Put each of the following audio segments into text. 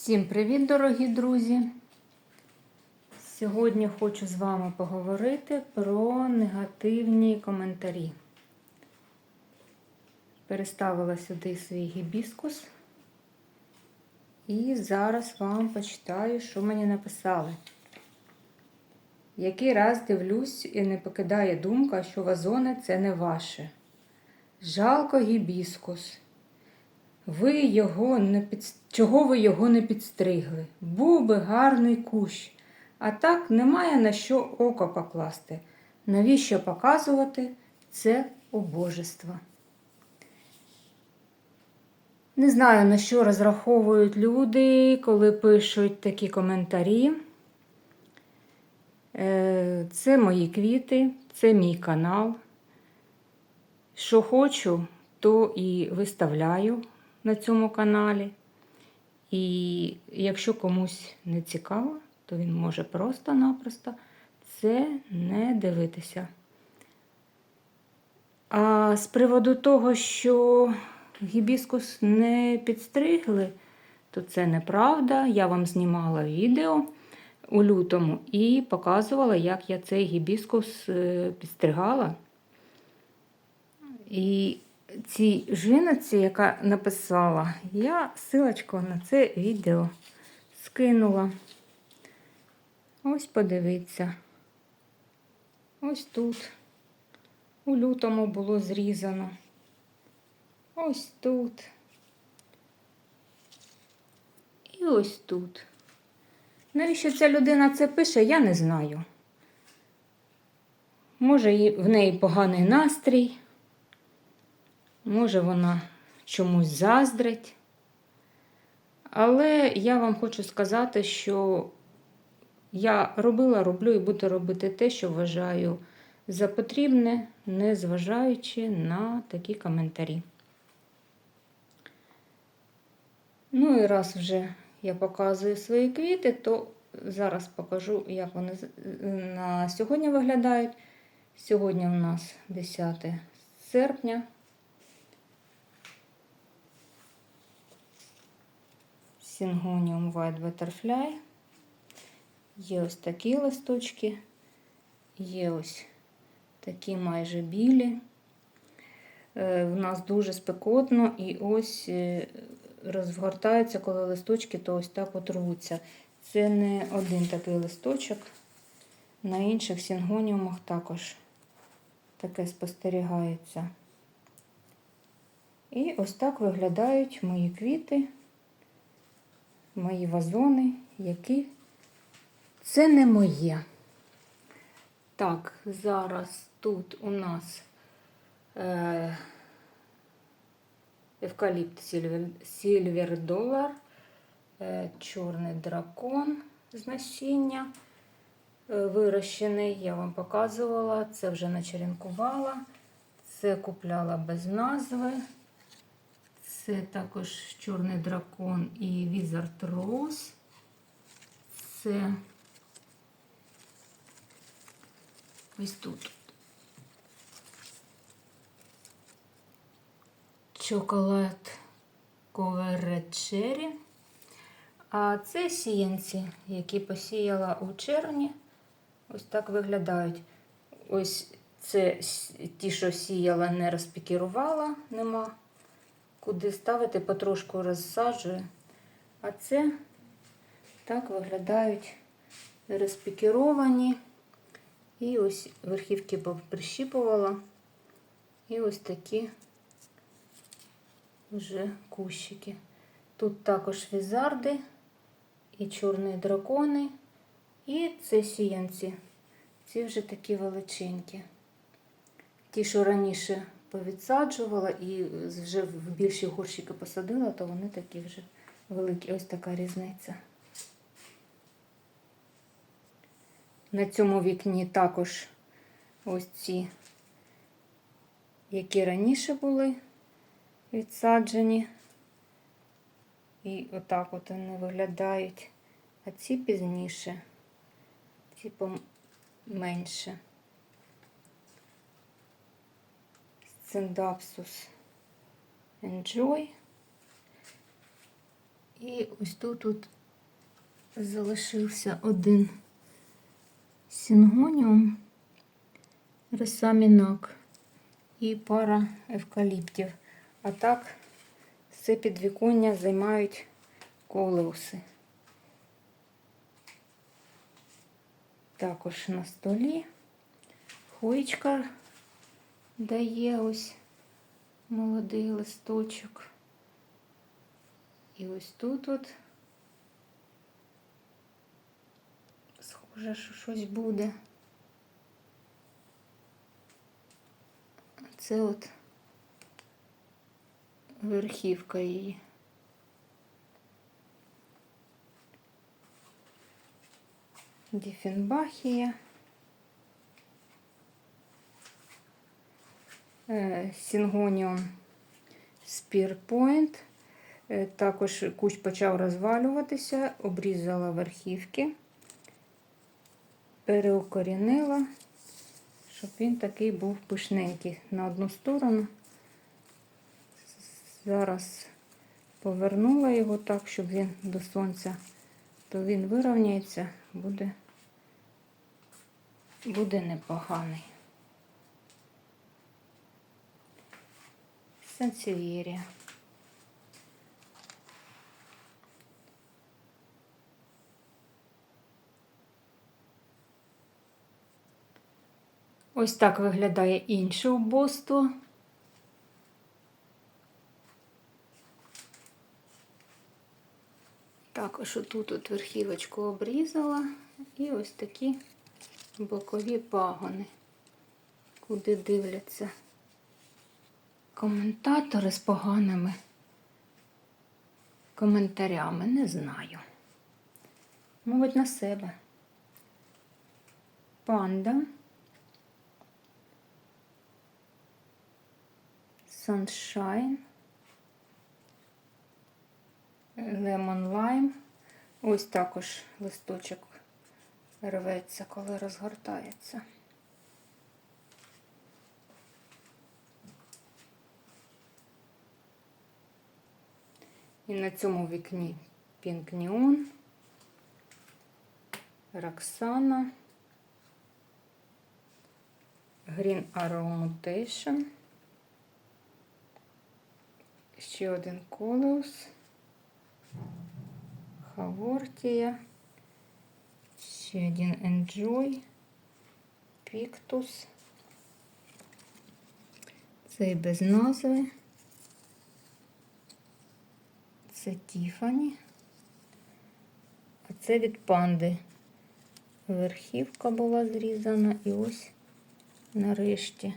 Всім привіт, дорогі друзі! Сьогодні хочу з вами поговорити про негативні коментарі. Переставила сюди свій гібіскус і зараз вам почитаю, що мені написали. Який раз дивлюсь і не покидає думка, що вазони це не ваше. Жалко гібіскус. Ви його не під... Чого ви його не підстригли? Був би гарний кущ. А так немає на що око покласти. Навіщо показувати це убожество? Не знаю, на що розраховують люди, коли пишуть такі коментарі. Е, Це мої квіти, це мій канал. Що хочу, то і виставляю на цьому каналі. І якщо комусь не цікаво, то він може просто-напросто це не дивитися. А з приводу того, що гібіскус не підстригли, то це неправда. Я вам знімала відео у лютому і показувала, як я цей гібіскус е, підстригала. І цій жіноці, яка написала, я силочку на це відео скинула. Ось подивіться. Ось тут. У лютому було зрізано. Ось тут. І ось тут. Навіщо ця людина це пише, я не знаю. Може, в неї поганий настрій. Може, вона чомусь заздрить. Але я вам хочу сказати, що я робила, роблю і буду робити те, що вважаю за потрібне, не зважаючи на такі коментарі. Ну і раз вже я показую свої квіти, то зараз покажу, як вони на сьогодні виглядають. Сьогодні у нас 10 серпня. Syngonium White Butterfly. Є ось такі листочки, є ось такі майже білі. Е, в нас дуже спекотно і ось е, розгортаються, коли листочки, то ось так от рвуться. Це не один такий листочок. На інших сінгоніумах також таке спостерігається. І ось так виглядають мої квіти мої вазони, які це не моє. Так, зараз тут у нас е, евкаліпт Сільвер Долар, е, чорний дракон з насіння. Е, вирощений, я вам показувала, це вже начеренкувала, це купляла без назви. Це також Чорний дракон і Wizard Rose. Це ось тут. Чоколад Covered Cherry. А це сіянці, які посіяла у червні. Ось так виглядають. Ось це ті, що сіяла, не розпікірувала, нема куди ставити, потрошку розсаджую. А це так виглядають розпікіровані. І ось верхівки прищіпувала. І ось такі вже кущики. Тут також візарди, і чорні дракони, і це сіянці. Ці вже такі величенькі. Ті, що раніше повідсаджувала і вже в більші горщики посадила, то вони такі вже великі. Ось така різниця. На цьому вікні також ось ці, які раніше були відсаджені. І отак от вони виглядають. А ці пізніше, ці поменше. Синдапсус Enjoy. І ось тут, тут залишився один сінгоніум, ресамінак і пара евкаліптів. А так, все підвіконня займають колеуси. Також на столі хоєчка дає ось молодий листочок. І ось тут от схоже, що щось буде. Це от верхівка її. Діфенбахія. Сінгоніум Спірпойнт. Е, Також кущ почав розвалюватися, обрізала верхівки, переукорінила, щоб він такий був пишненький на одну сторону. Зараз повернула його так, щоб він до сонця, то він вирівняється, буде, буде непоганий. Сансевірія. Ось так виглядає інше убоство. Також отут от верхівочку обрізала і ось такі бокові пагони, куди дивляться коментатори з поганими коментарями, не знаю. Мабуть, на себе. Панда. Sunshine. Lemon Lime. Ось також листочок рветься, коли розгортається. І на цьому вікні Neon, Роксана, Green Arrow Mutation, ще один колеус, Хавортія, ще один Enjoy, Pictus, цей без назви. Це Тіфані. А це від панди. Верхівка була зрізана і ось нарешті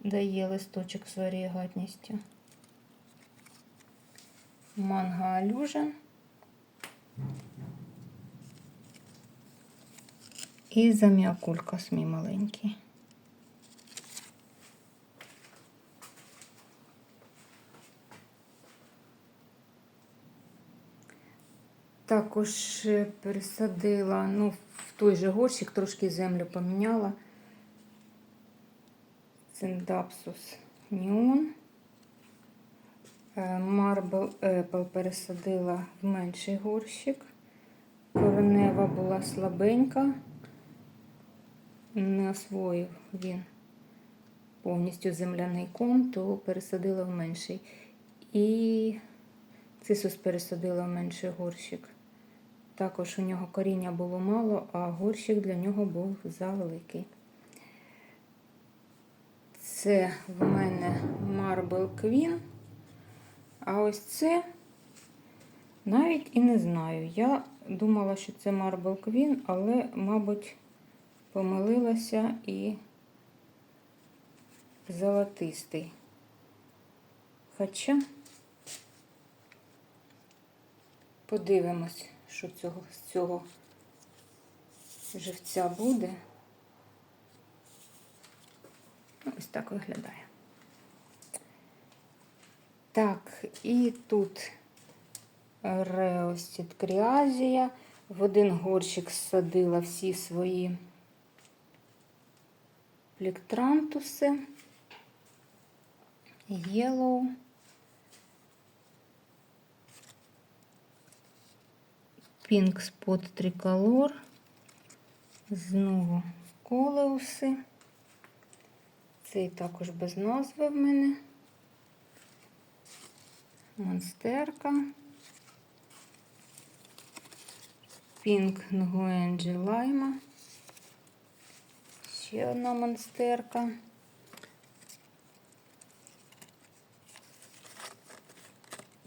дає листочок з варігатністю. Манга алюжен. І зам'якулька мій маленький. Також е, пересадила, ну, в той же горщик трошки землю поміняла. Циндапсус Neon. Marble Apple пересадила в менший горщик. Коренева була слабенька, не освоїв він повністю земляний ком, то пересадила в менший. І цисус пересадила в менший горщик. Також у нього коріння було мало, а горщик для нього був завеликий. Це в мене Marble Queen. А ось це навіть і не знаю. Я думала, що це Marble Queen, але, мабуть, помилилася і золотистий. Хоча подивимось що цього, з цього живця буде. Ось так виглядає. Так, і тут Реостіт Кріазія. В один горщик садила всі свої плектрантуси, єлоу. Pink Spot Tricolor. Знову колеуси. Цей також без назви в мене. Монстерка. Pink Nguyen Лайма. Ще одна монстерка.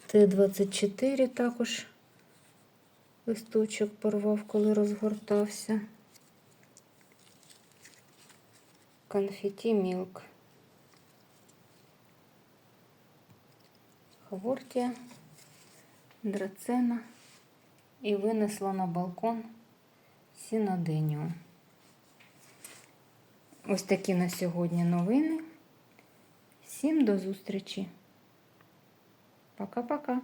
Т-24 також листочок порвав, коли розгортався. Конфеті Мілк. Хавортія, драцена і винесла на балкон сінодиню. Ось такі на сьогодні новини. Всім до зустрічі! Пока-пока!